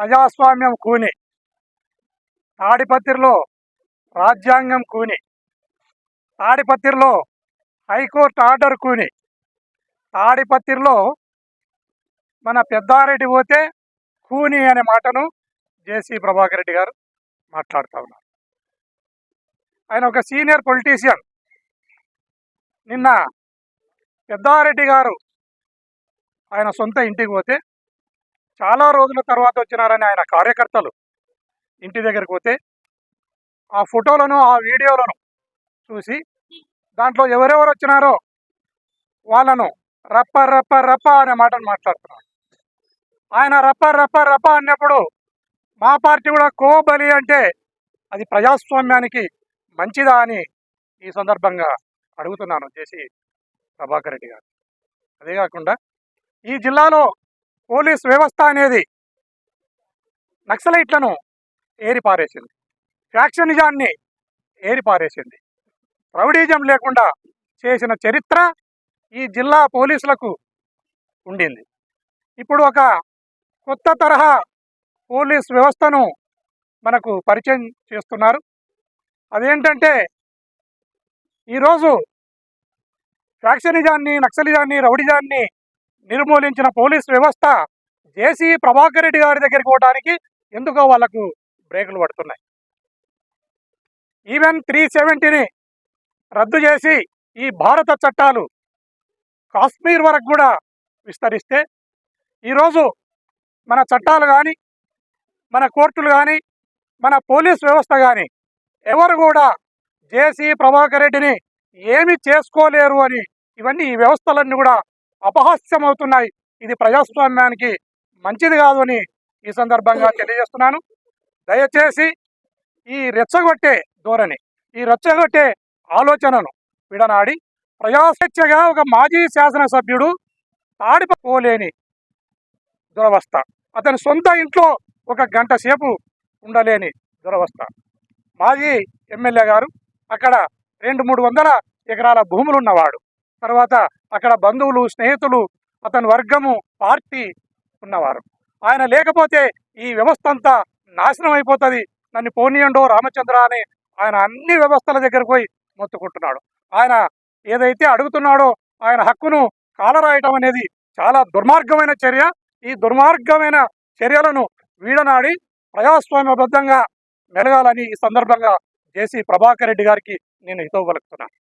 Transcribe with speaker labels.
Speaker 1: ప్రజాస్వామ్యం కూని. తాడిపత్రిలో రాజ్యాంగం కూని. తాడిపత్రిలో హైకోర్టు ఆర్డర్ కూని. తాడిపత్రిలో మన పెద్దారెడ్డి పోతే కూని అనే మాటను జేసీ ప్రభాకర్ రెడ్డి గారు మాట్లాడుతూ ఉన్నారు. ఆయన ఒక సీనియర్ పొలిటీషియన్. నిన్న పెద్దారెడ్డి గారు ఆయన సొంత ఇంటికి పోతే చాలా రోజుల తర్వాత వచ్చినారని ఆయన కార్యకర్తలు ఇంటి దగ్గరికి పోతే ఆ ఫోటోలను ఆ వీడియోలను చూసి దాంట్లో ఎవరెవరు వచ్చినారో వాళ్ళను రప్ప రప్ప రప్ప అనే మాటను మాట్లాడుతున్నారు. ఆయన రప్ప రప్ప రప్ప అన్నప్పుడు మా పార్టీ కూడా కోబలి అంటే అది ప్రజాస్వామ్యానికి మంచిదా అని ఈ సందర్భంగా అడుగుతున్నాను చేసి ప్రభాకర్ రెడ్డి గారు. అదే కాకుండా ఈ జిల్లాలో పోలీస్ వ్యవస్థ అనేది నక్సలైట్లను ఏరిపారేసింది. ఫ్యాక్షనిజాన్ని ఏరిపారేసింది. రౌడీజం లేకుండా చేసిన చరిత్ర ఈ జిల్లా పోలీసులకు ఉండింది. ఇప్పుడు ఒక కొత్త తరహా పోలీస్ వ్యవస్థను మనకు పరిచయం చేస్తున్నారు. అదేంటంటే ఈరోజు ఫ్యాక్షనిజాన్ని నక్సలిజాన్ని రౌడిజాన్ని నిర్మూలించిన పోలీస్ వ్యవస్థ జేసీ ప్రభాకర్ రెడ్డి గారి దగ్గరికి పోవడానికి ఎందుకో వాళ్ళకు బ్రేకులు పడుతున్నాయి. ఈవెన్ త్రీ సెవెంటీని రద్దు చేసి ఈ భారత చట్టాలు కాశ్మీర్ వరకు కూడా విస్తరిస్తే ఈరోజు మన చట్టాలు కానీ మన కోర్టులు కానీ మన పోలీస్ వ్యవస్థ కానీ ఎవరు కూడా జేసీ ప్రభాకర్ రెడ్డిని ఏమి చేసుకోలేరు అని ఇవన్నీ ఈ వ్యవస్థలన్నీ కూడా అపహాస్యమవుతున్నాయి. ఇది ప్రజాస్వామ్యానికి మంచిది కాదు అని ఈ సందర్భంగా తెలియజేస్తున్నాను. దయచేసి ఈ రెచ్చగొట్టే ధోరణి ఈ రెచ్చగొట్టే ఆలోచనను విడనాడి ప్రజాస్వేచ్ఛగా ఒక మాజీ శాసనసభ్యుడు తాడిపోలేని దురవస్థ అతని సొంత ఇంట్లో ఒక గంట సేపు ఉండలేని దురవస్థ. మాజీ ఎమ్మెల్యే గారు అక్కడ రెండు మూడు వందల ఎకరాల భూములు ఉన్నవాడు తర్వాత అక్కడ బంధువులు స్నేహితులు అతని వర్గము పార్టీ ఉన్నవారు. ఆయన లేకపోతే ఈ వ్యవస్థ అంతా నాశనం అయిపోతుంది. నన్ను పోనీయండో రామచంద్ర అని ఆయన అన్ని వ్యవస్థల దగ్గరకు పోయి మొత్తుకుంటున్నాడు. ఆయన ఏదైతే అడుగుతున్నాడో ఆయన హక్కును కాలరాయటం అనేది చాలా దుర్మార్గమైన చర్య. ఈ దుర్మార్గమైన చర్యలను వీడనాడి ప్రజాస్వామ్యబద్ధంగా మెలగాలని ఈ సందర్భంగా జేసీ ప్రభాకర్ రెడ్డి గారికి నేను హితవు పలుకుతున్నాను.